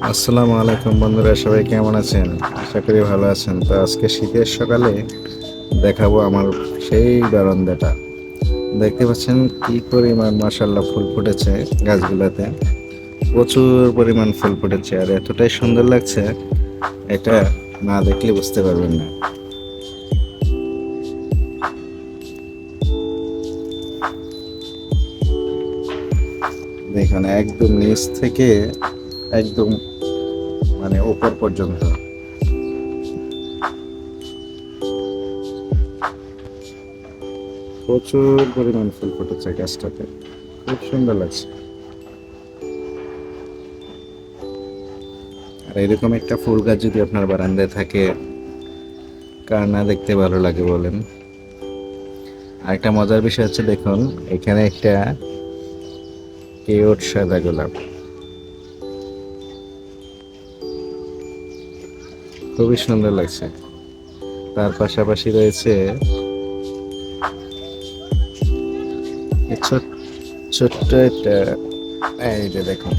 আসসালামু আলাইকুম বন্ধুরা, সবাই কেমন আছেন? আশা করি ভালো আছেন। তো আজকে শীতের সকালে দেখাবো আমার সেই বারান্দাটা। দেখতে পাচ্ছেন কি পরিমাণ মাসাল্লাহ ফুল ফুটেছে গাছগুলোতে। প্রচুর পরিমাণ ফুল ফুটেছে আর এতটাই সুন্দর লাগছে, এটা না দেখলে বুঝতে পারবেন না। দেখুন, একদম নিচ থেকে একদম মানে ওপর পর্যন্ত। প্রচুর পরিমাণ ফুল ফুটেছে গাছটাতে। খুব সুন্দর লাগছে। আর এরকম একটা ফুল গাছ যদি আপনার বারান্দায় থাকে, কার না দেখতে ভালো লাগে বলেন? আর একটা মজার বিষয় হচ্ছে, দেখুন, এখানে একটা কেওট সাদা গোলাপ। খুবই সুন্দর লাগছে। তার পাশাপাশি রয়েছে ছোট্ট একটা এই যে দেখুন।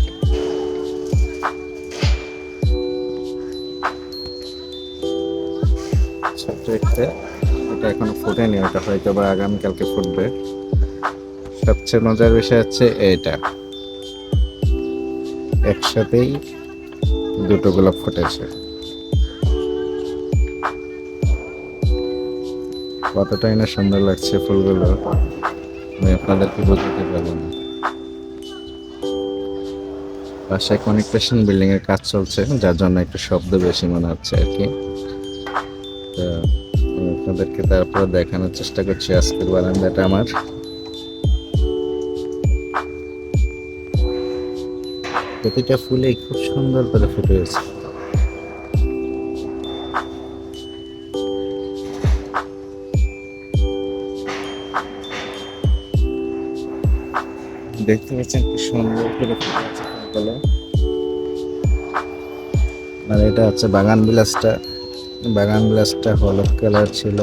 ছোট্ট একটা ওটা এখনও ফুটেনি, ওটা হয়তো বা আগামীকালকে ফুটবে। সবচেয়ে মজার বিষয় হচ্ছে এটা। একসাথেই দুটো গোলাপ ফুটেছে। কতটাই না সুন্দর লাগছে ফুলগুলো, আমি আপনাদেরকে বোঝাতে পারব না। বাসায় কনেকটেশন বিল্ডিং এর কাজ চলছে, যার জন্য একটু শব্দ বেশি মনে হচ্ছে আর কি। তো আপনাদেরকে তারপর দেখানোর চেষ্টা করছি আজকের বারান্দাটা আমার। প্রতিটা ফুলেই খুব সুন্দর করে ফুটে গেছে দেখতে পাচ্ছেন কি সুন্দর করে ফুটে আর এটা হচ্ছে বাগান বিলাসটা। বাগান বিলাসটা হলুদ কালার ছিল।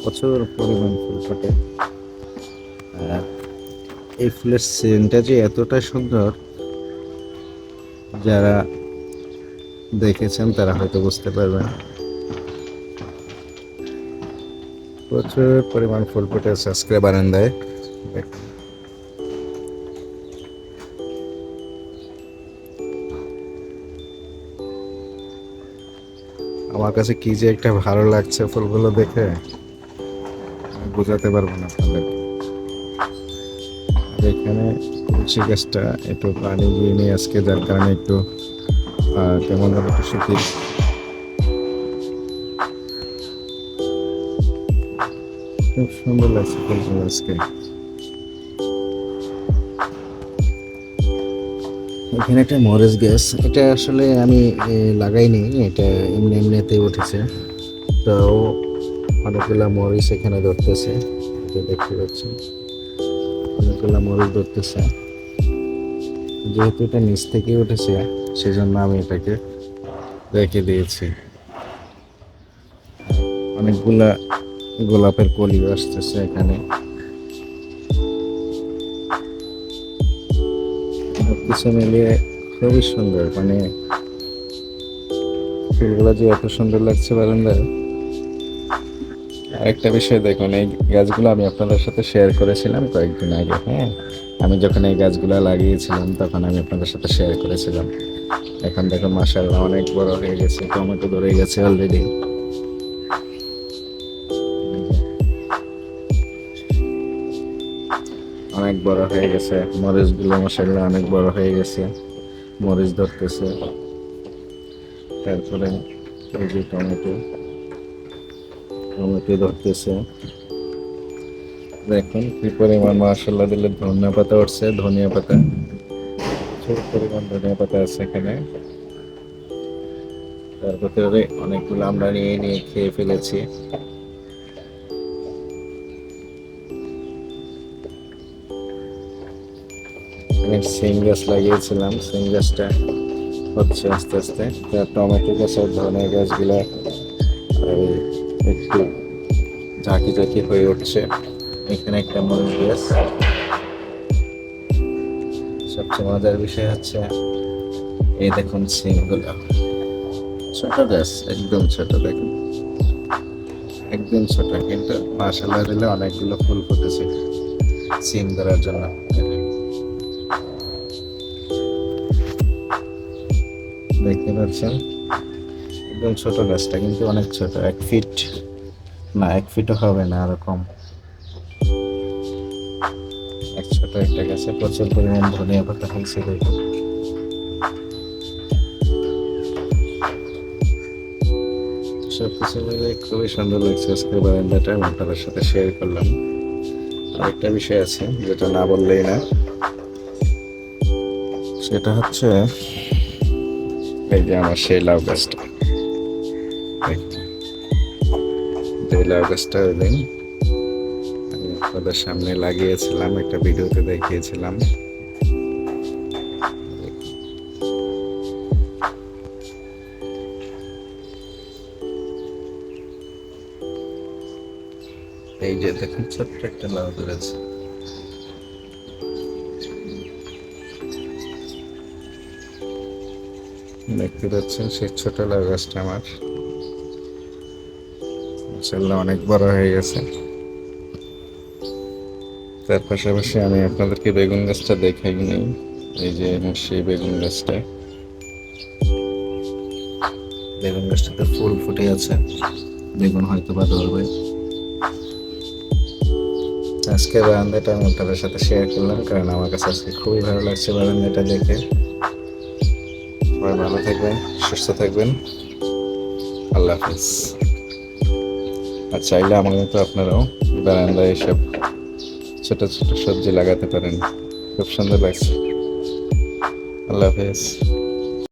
প্রচুর পরিমাণ ফুল ফোটে। আর এই ফুলের সেন্টটা যে এতটা সুন্দর, যারা দেখেছেন তারা হয়তো বুঝতে পারবেন। প্রচুর পরিমাণ ফুল আজকে বারান্দায় দেখুন। আমার কাছে কি যে একটা ভালো লাগছে ফুলগুলো দেখে বোঝাতে পারব না আর এখানে তুলসী গাছটা একটু পানি দিয়ে নিয়ে আজকে, যার কারণে একটু যেন একটু শুকিয়ে খুব সুন্দর লাগছে ফুলগুলো আজকে। এখানে একটা মরিচ গ্যাস এটা আসলে আমি লাগাইনি, এটা এমনি এমনিতে উঠেছে। তো অনেকগুলা মরিচ এখানে ধরতেছে, এটা দেখতে পাচ্ছি অনেকগুলা মরিচ ধরতেছে। যেহেতু এটা নিচ থেকে উঠেছে, সেজন্য আমি এটাকে রেখে দিয়েছি। অনেকগুলা গোলাপের কলিও আসতেছে এখানে। কিছু মিলিয়ে খুবই সুন্দর মানে ফুলগুলো যে এত সুন্দর লাগছে বারান্দায়। আরেকটা বিষয় দেখুন, এই গাছগুলো আমি আপনাদের সাথে শেয়ার করেছিলাম কয়েকদিন আগে হ্যাঁ? আমি যখন এই গাছগুলো লাগিয়েছিলাম, তখন আমি আপনাদের সাথে শেয়ার করেছিলাম। এখন দেখুন মাসাল্লাহ অনেক বড় হয়ে গেছে, টমেটো ধরে গেছে অলরেডি অনেক বড় হয়ে গেছে। মরিচগুলো মশাল্লা অনেক বড় হয়ে গেছে। মরিচ ধরতেছে। তারপরে এই যে টমেটো। টমেটো ধরতেছে। দেখুন কি পরিমাণ মশলা দিলে ধনিয়া পাতা উঠছে, ধনিয়া পাতা। প্রচুর পরিমাণ ধনিয়া পাতা আছে এখানে। তারপরে অনেকগুলো আমরা নিয়ে নিয়ে খেয়ে ফেলেছি। অনেক সিম গাছ লাগিয়েছিলাম, সিম গাছটা হচ্ছে আস্তে আস্তে। টমেটো গাছের ধরনের গাছগুলো একটু ঝাঁকি ঝাঁকি হয়ে উঠছে। এখানে একটা মরিচ গাছ সবচেয়ে মজার বিষয় হচ্ছে, এই দেখুন সিমগুলো ছোট গাছ, একদম ছোট, দেখুন। একদম ছোট, কিন্তু মাসাল্লাহ দিলে অনেকগুলো ফুল ফুটেছে সিম ধরার জন্য। দেখতে পাচ্ছেন। একদম ছোট গাছটা, কিন্তু অনেক ছোট। এক ফিট না, এক ফিটও হবে না আরও কম। এক ছোট একটা গাছে প্রচুর পরিমাণ ধনিয়া পাতা হয়েছে দেখুন। সবকিছু মিলে খুবই সুন্দর লাগছে আজকে বারান্দাটা আপনাদের সাথে শেয়ার করলাম। আরেকটা বিষয় আছে, যেটা না বললেই না। সেটা হচ্ছে এই যে আমার সেই লাউ গাছটা। যে লাউ গাছটা দিন আমি আপনাদের সামনে লাগিয়েছিলাম, একটা ভিডিওতে দেখিয়েছিলাম। এই যে দেখুন, ছোট্ট একটা লাউ ধরেছে দেখতে পাচ্ছেন সেই ছোট লাউ গাছটা আমার। মাশাআল্লাহ, অনেক বড় হয়ে গেছে। তার পাশাপাশি আমি আপনাদেরকে বেগুন গাছটা দেখাই নেই। এই যে সেই বেগুন গাছটা। বেগুন গাছটাতে ফুল ফুটে আছে। বেগুন হয়তো বা ধরবে। আজকে বারান্দাটা আমি আপনাদের সাথে শেয়ার করলাম, কারণ আমার কাছে আজকে খুবই ভালো লাগছে বারান্দাটা দেখে। সবাই ভালো থাকবেন, সুস্থ থাকবেন। আল্লাহ হাফিজ। আর চাইলে আমার মতো আপনারাও বারান্দায় এসব ছোটো ছোটো সবজি লাগাতে পারেন। খুব সুন্দর লাগছে। আল্লাহ হাফিজ।